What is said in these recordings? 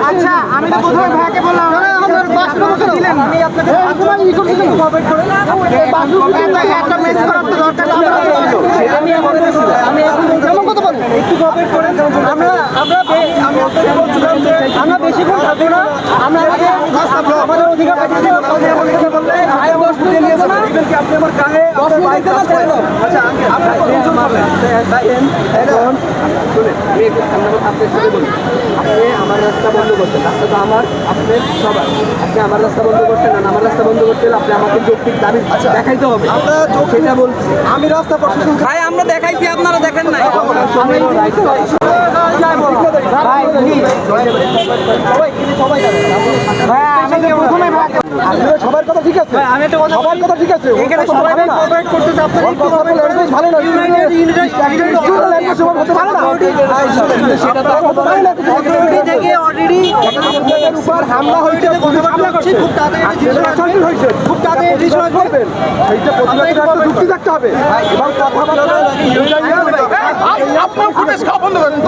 আচ্ছা আমি তো প্রথমে ভাইকে বললাম। আমার আমি বেশিক্ষণ থাকব না। আমরা আমাদের অধিকার আপনি আমার কানে আচ্ছা আমি একটু ঠান্ডা মাথায় আপনার সাথে বলি আপনি আমার রাস্তা বন্ধ করছেন রাস্তা তো আমার আপনার সবার আপনি আমার রাস্তা বন্ধ করছেন না আমার রাস্তা বন্ধ করতে হলে আপনি আমাকে যৌক্তিক দাবি দেখাইতে হবে আমরা সেটা বলছি আমি রাস্তা প্রশাসন ভাই আমরা দেখাইছি আপনারা দেখেন নাই রাইট ভাই। সবাই সবাই সবার কথা ঠিক আছে? কথা সবার কথা ঠিক আছে হামলা হয়েছে খুব তাড়াতাড়ি হয়েছে। খুব তাড়াতাড়ি করবেন। সেইটা প্রতিবাদের যুক্তি থাকতে হবে। এবং কথাবার্তা আপনার ফুটেজ খাওয়া বন্ধ করেন।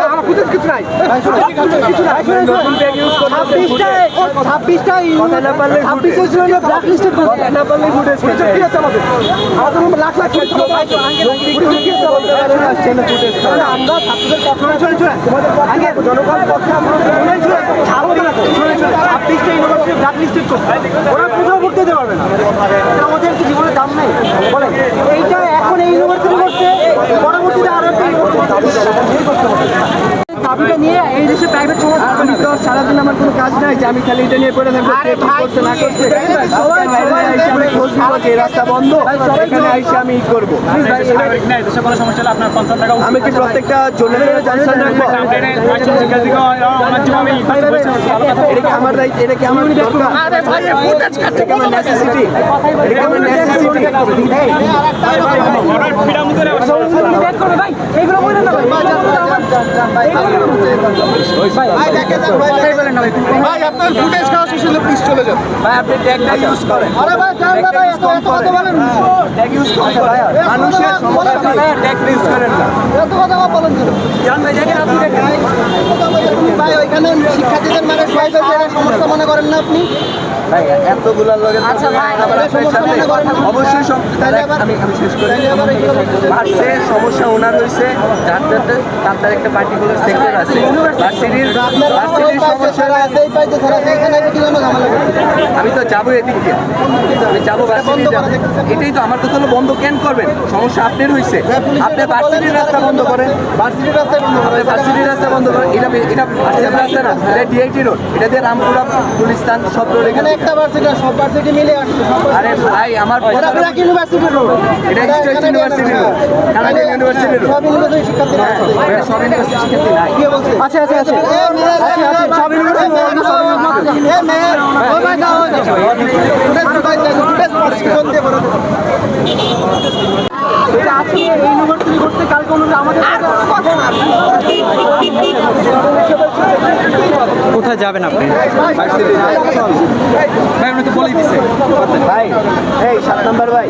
কিছু ছাব্বিশটা ইউনিভার্সিটি ব্ল্যাক লিস্টেড করছে। ওরা করতে দিতে পারবে না। আমাদের কি জীবনের দাম নেই বলেন এইটা এখন এই ইউনিভার্সিটি করছে পরবর্তীতে আরও একটা দাবিটা নিয়ে এই দেশে প্রাইভেট আমি তো সারাদিন আমার কোনো কাজ নাই যে আমি খালি এটা নিয়ে পড়ে থাকব কে কি করছে না করছে আমি খোঁজ নিবো যে রাস্তা বন্ধ এখানে আইসে আমি ই করব আমি কি প্রত্যেকটা জনের জানসান রাখব এটা কি আমার রাইট এটা কি আমার দরকার এটা কি আমার নেসেসিটি এটা কি আমার নেসেসিটি এইগুলো বলে না ভাই ভাই আপনার ফুটেজ খাওয়া শেষ হলে প্লিজ চলে যান। ভাই আপনি ট্যাগটা ইউজ করেন। আরে ভাই জান না ভাই এত কথা বলেন। ট্যাগ ইউজ করেন। ভাই মানুষের সমস্যা ট্যাগ ইউজ করেন না। এত কথা বলেন। জান ভাই দেখেন আপনি দেখেন। শিক্ষার্থীদের এটা সমস্যা মনে করেন না আপনি? ভাই এতগুলার লগে আচ্ছা করেন। অবশ্যই আমি শেষ করি। সমস্যা ওনার হয়েছে যার যাতে তার তার একটা পার্টিকুলার সেক্টর আছে। ভার্সিটির ভার্সিটির সমস্যা আছে পাইতে ছাড়া এখানে কি জন্য ঝামেলা আমি তো যাব এদিক দিয়ে। আমি যাব ভার্সিটি যাব। এটাই তো আমার কথা হলো বন্ধ কেন করবেন? সমস্যা আপনার হয়েছে আপনি ভার্সিটির রাস্তা বন্ধ করেন। ভার্সিটির রাস্তা বন্ধ করে আপনি ভার্সিটির রাস্তা বন্ধ করেন। এটা এটা ভার্সিটির রাস্তা না। এটা ডিআইটি রোড এটা দিয়ে রামপুরা গুলিস্তান সব রোড এখানে একটা ভার্সিটি সব ভার্সিটি মিলে আসছে আরে ভাই আমার এটা ইউনিভার্সিটি রোড এটা state university road Canadian university road সব ইউনিভার্সিটি শিক্ষার্থীরা আসছে। সব ইউনিভার্সিটি শিক্ষার্থী নাই। কে বলছে? আচ্ছা আচ্ছা আচ্ছা এ মেয়ের আচ্ছা আচ্ছা সব ইউনিভার্সিটি এ মেয়ের ও ভাই দাও ফুটেজ ভাই দাও ফুটেজ প্রশিক্ষণ দিয়ে করে দেবো এটা আজকে এই ইউনিভার্সিটি করতে কালকে অনুযায়ী আমাদের কোথায় যাবেন আপনি? ভাই, উনি তো বলেই দিছে। ভাই, এই সাত নাম্বার ভাই।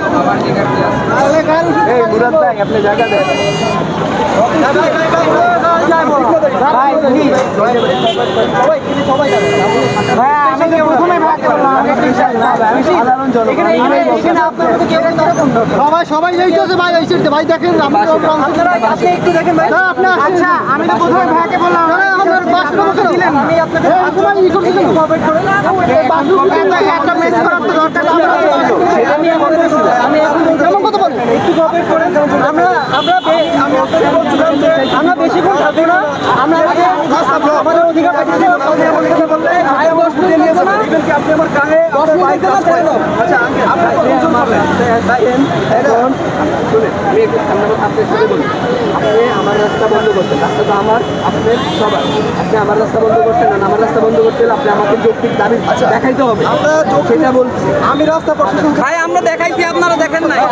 এই মুরাদ ভাই, আপনি জায়গা দেন। ভাই আমি তো প্রথমে ভাইকে বললাম সাধারণ জনগণ এখানে এখানে আপনার মধ্যে কেউ সবাই সবাই এইটাছে ভাই এই ভাই দেখেন আপনারা একটু দেখেন ভাই। আপনি আচ্ছা আমি তো প্রথমে ভাইকে বললাম? আমার বাসটা কেন দিলেন আমি আপনাকে তোমার ই করতে দিন কভার করে না? একটা মেস করার তো দরকার আমি এখন আমি এখন কেমন কথা বলেন একটু কভার করেন। আমরা আমরা আমি আপনাকে বলছিলাম যে আমরা বেশিক্ষণ থাকব না। আমরা আমাদের অধিকার পাচ্ছি আপনি এমন কথা বললে ভাই বস দিয়ে কি আপনি আমার কানে আপনার বাইক আছে আচ্ছা আপনি করলেন দেখেন এখন শুনেন আমি একটু আপনার সাথে বলি আপনি আমার রাস্তা বন্ধ করছেন রাস্তা তো আমার আপনার সবার। আপনি আমার রাস্তা বন্ধ করছেন না আমার রাস্তা বন্ধ করতে হলে আপনি আমাকে যৌক্তিক দাবি দেখাইতে হবে। আমরা সেটা বলছি। আমি রাস্তা প্রশাসন ভাই আমরা দেখাইছি আপনারা দেখেন রাইট